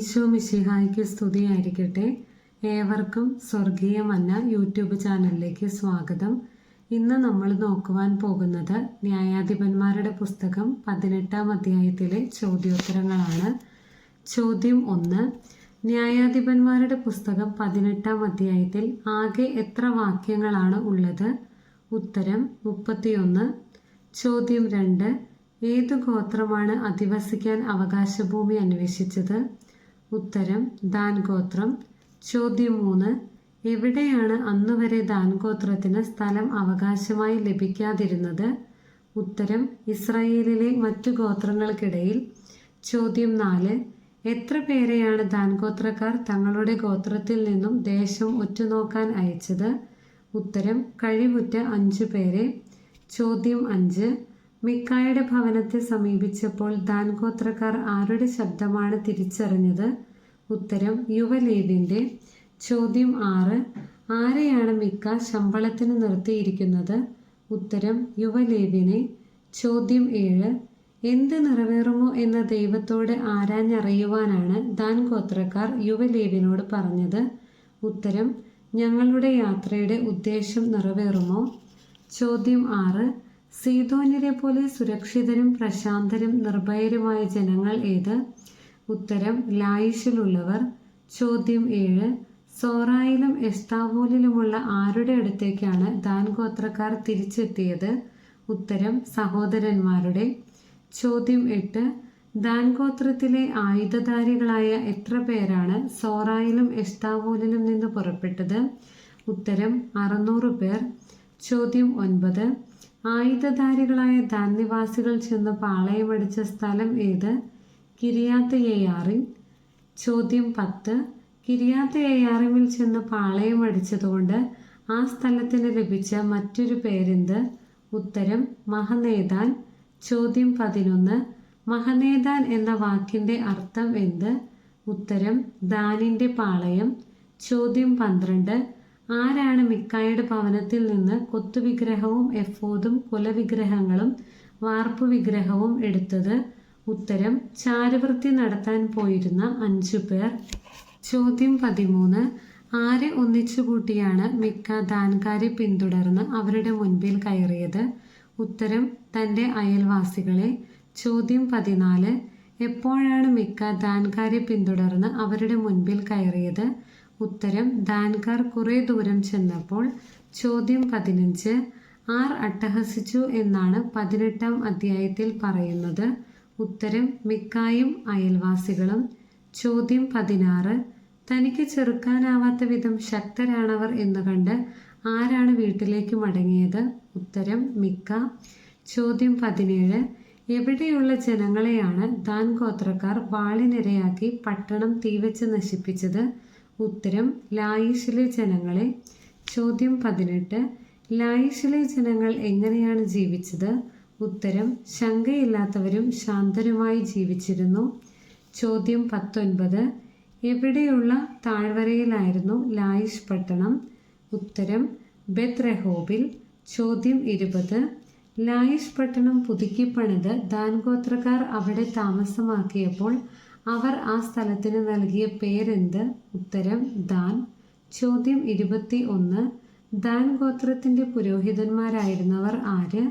ഈശോ മിശിഹായ്ക്ക് സ്തുതിയായിരിക്കട്ടെ. ഏവർക്കും സ്വർഗീയ മന്ന യൂട്യൂബ് ചാനലിലേക്ക് സ്വാഗതം. ഇന്ന് നമ്മൾ നോക്കുവാൻ പോകുന്നത് ന്യായാധിപന്മാരുടെ പുസ്തകം പതിനെട്ടാം അധ്യായത്തിലെ ചോദ്യോത്തരങ്ങളാണ്. ചോദ്യം ഒന്ന് ന്യായാധിപന്മാരുടെ പുസ്തകം പതിനെട്ടാം അധ്യായത്തിൽ ആകെ എത്ര വാക്യങ്ങളാണ് ഉള്ളത്? ഉത്തരം മുപ്പത്തിയൊന്ന്. ചോദ്യം രണ്ട് ഏതു ഗോത്രമാണ് അധിവസിക്കാൻ അവകാശഭൂമി അന്വേഷിച്ചത്? ഉത്തരം ദാൻ ഗോത്രം ചോദ്യം മൂന്ന്. എവിടെയാണ് അന്നുവരെ ദാൻ ഗോത്രത്തിന് സ്ഥലം അവകാശമായി ലഭിക്കാതിരുന്നത്? ഉത്തരം ഇസ്രയേലിലെ മറ്റു ഗോത്രങ്ങൾക്കിടയിൽ. ചോദ്യം നാല്. എത്ര പേരെയാണ് ദാൻ ഗോത്രക്കാർ തങ്ങളുടെ ഗോത്രത്തിൽ നിന്നും ദേശം ഒറ്റുനോക്കാൻ അയച്ചത്? ഉത്തരം കഴിവുറ്റ അഞ്ചു പേരെ. ചോദ്യം അഞ്ച്. മിക്കായുടെ ഭവനത്തെ സമീപിച്ചപ്പോൾ ദാൻ ഗോത്രക്കാർ ആരുടെ ശബ്ദമാണ് തിരിച്ചറിഞ്ഞത്? ഉത്തരം യുവലേവിന്റെ ചോദ്യം ആറ്. ആരെയാണ് മിക്ക ശമ്പളത്തിന് നിർത്തിയിരിക്കുന്നത്? ഉത്തരം യുവലേവിനെ ചോദ്യം ഏഴ്. എന്ത് നിറവേറുമോ എന്ന ദൈവത്തോട് ആരാഞ്ഞറിയുവാനാണ് ദാൻ ഗോത്രക്കാർ യുവലേവിനോട് പറഞ്ഞത്? ഉത്തരം ഞങ്ങളുടെ യാത്രയുടെ ഉദ്ദേശം നിറവേറുമോ? ചോദ്യം ആറ്. സീതോന്യരെ പോലെ സുരക്ഷിതരും പ്രശാന്തരും നിർഭയരുമായ ജനങ്ങൾ ഏത്? ഉത്തരം ലായിഷിലുള്ളവർ. ചോദ്യം ഏഴ് സോറായിലും എസ്താവൂലിലുമുള്ള ആരുടെ അടുത്തേക്കാണ് ദാൻ ഗോത്രക്കാർ തിരിച്ചെത്തിയത്? ഉത്തരം സഹോദരന്മാരുടെ. ചോദ്യം എട്ട് ദാൻ ഗോത്രത്തിലെ ആയുധധാരികളായ എത്ര പേരാണ് സോറായിലും എസ്താവൂലിലും നിന്ന് പുറപ്പെട്ടത്? ഉത്തരം അറുന്നൂറ് പേർ. ചോദ്യം ഒൻപത് ആയുധധാരികളായ ധാന്യവാസികൾ ചെന്ന് പാളയമടിച്ച സ്ഥലം ഏത്? കിരിയാത്ത് യയാറിൻ ചോദ്യം പത്ത്. കിരിയാത്ത് യയാറിമിൽ ചെന്ന് പാളയമടിച്ചതുകൊണ്ട് ആ സ്ഥലത്തിന് ലഭിച്ച മറ്റൊരു പേരെന്ത്? ഉത്തരം മഹനേതാൻ. ചോദ്യം പതിനൊന്ന്. മഹനേതാൻ എന്ന വാക്കിന്റെ അർത്ഥം എന്ത്? ഉത്തരം ദാനിന്റെ പാളയം. ചോദ്യം പന്ത്രണ്ട്. ആരാണ് മിക്കായുടെ ഭവനത്തിൽ നിന്ന് കൊത്തുവിഗ്രഹവും എഫോദും കുലവിഗ്രഹങ്ങളും വാർപ്പു വിഗ്രഹവും എടുത്തത്? ഉത്തരം ചാരവൃത്തി നടത്താൻ പോയിരുന്ന അഞ്ചു പേർ. ചോദ്യം പതിമൂന്ന്. ആരെ ഒന്നിച്ചുകൂട്ടിയാണ് മിക്ക ദാൻകാരി പിന്തുടർന്ന് അവരുടെ മുൻപിൽ കയറിയത്? ഉത്തരം തന്റെ അയൽവാസികളെ. ചോദ്യം പതിനാല്. എപ്പോഴാണ് മിക്ക ദാൻകാരി പിന്തുടർന്ന് അവരുടെ മുൻപിൽ കയറിയത്? ഉത്തരം ദാൻകാർ കുറേ ദൂരം ചെന്നപ്പോൾ ചോദ്യം പതിനഞ്ച്. ആർ അട്ടഹസിച്ചു എന്നാണ് പതിനെട്ടാം അധ്യായത്തിൽ പറയുന്നത്. ഉത്തരം മിക്കായും അയൽവാസികളും. ചോദ്യം പതിനാറ്. തനിക്ക് ചെറുക്കാനാവാത്ത വിധം ശക്തരാണവർ എന്ന് കണ്ട് ആരാണ് വീട്ടിലേക്ക് മടങ്ങിയത്? ഉത്തരം മിക്ക. ചോദ്യം പതിനേഴ്. എവിടെയുള്ള ജനങ്ങളെയാണ് ദാൻ ഗോത്രക്കാർ വാളിനിരയാക്കി പട്ടണം തീവച്ച് നശിപ്പിച്ചത്? ഉത്തരം ലായിഷിലെ ജനങ്ങളെ. ചോദ്യം പതിനെട്ട് ലായിഷിലെ ജനങ്ങൾ എങ്ങനെയാണ് ജീവിച്ചത്? ഉത്തരം ശങ്കയില്ലാത്തവരും ശാന്തരുമായി ജീവിച്ചിരുന്നു. ചോദ്യം പത്തൊൻപത് എവിടെയുള്ള താഴ്വരയിലായിരുന്നു ലായിഷ് പട്ടണം? ഉത്തരം ബെത് റെഹോബിൽ ചോദ്യം ഇരുപത് ലായിഷ് പട്ടണം പുതുക്കിപ്പണിത് ദാൻഗോത്രക്കാർ അവിടെ താമസമാക്കിയപ്പോൾ അവർ ആ സ്ഥലത്തിന് നൽകിയ പേരെന്ത്? ഉത്തരം ദാൻ. ചോദ്യം ഇരുപത്തി ഒന്ന് ദാൻ ഗോത്രത്തിന്റെ പുരോഹിതന്മാരായിരുന്നവർ ആര്?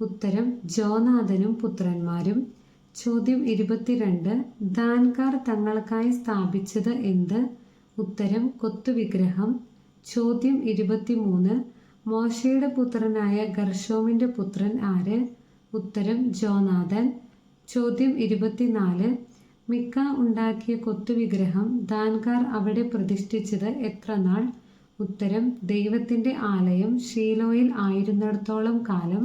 ഉത്തരം ജോനാഥനും പുത്രന്മാരും. ചോദ്യം ഇരുപത്തിരണ്ട്. ദാൻകാർ തങ്ങൾക്കായി സ്ഥാപിച്ചത് എന്ത്? ഉത്തരം കൊത്തുവിഗ്രഹം. ചോദ്യം ഇരുപത്തിമൂന്ന്. മോശയുടെ പുത്രനായ ഗർഷോമിന്റെ പുത്രൻ ആര്? ഉത്തരം ജോനാഥൻ. ചോദ്യം ഇരുപത്തിനാല്. മിക്ക ഉണ്ടാക്കിയ കൊത്തുവിഗ്രഹം ദാൻകാർ അവിടെ പ്രതിഷ്ഠിച്ചത് എത്ര നാൾ? ഉത്തരം ദൈവത്തിന്റെ ആലയം ഷീലോയിൽ ആയിരുന്നിടത്തോളം കാലം.